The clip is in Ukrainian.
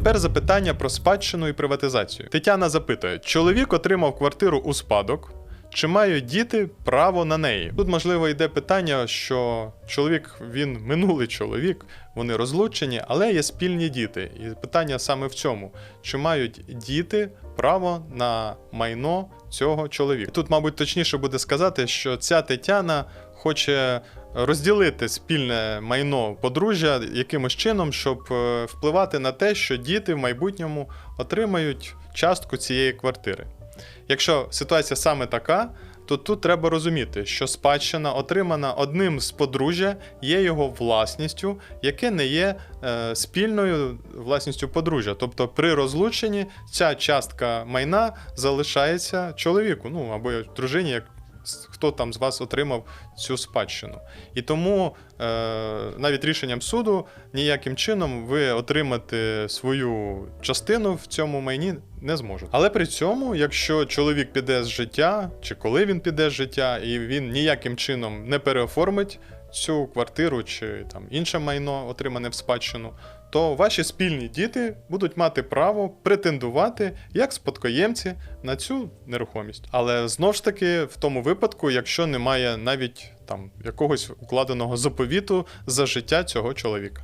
Тепер запитання про спадщину і приватизацію. Тетяна запитує: чоловік отримав квартиру у спадок. Чи мають діти право на неї? Тут можливо йде питання, що чоловік він минулий чоловік, вони розлучені, але є спільні діти. І питання саме в цьому: чи мають діти право на майно цього чоловіка? Тут, мабуть, точніше буде сказати, що ця Тетяна хоче розділити спільне майно подружжя якимось чином, щоб е, впливати на те, що діти в майбутньому отримають частку цієї квартири. Якщо ситуація саме така, то тут треба розуміти, що спадщина, отримана одним з подружжя, є його власністю, яке не є е, спільною власністю подружжя. Тобто при розлученні ця частка майна залишається чоловіку, ну або дружині, як хто там з вас отримав цю спадщину. І тому е, навіть рішенням суду ніяким чином ви отримати свою частину в цьому майні не зможете. Але при цьому, якщо чоловік піде з життя, чи коли він піде з життя, і він ніяким чином не переоформить цю квартиру чи там інше майно, отримане в спадщину, то ваші спільні діти будуть мати право претендувати як спадкоємці на цю нерухомість. Але знову ж таки, в тому випадку, якщо немає навіть там якогось укладеного заповіту за життя цього чоловіка.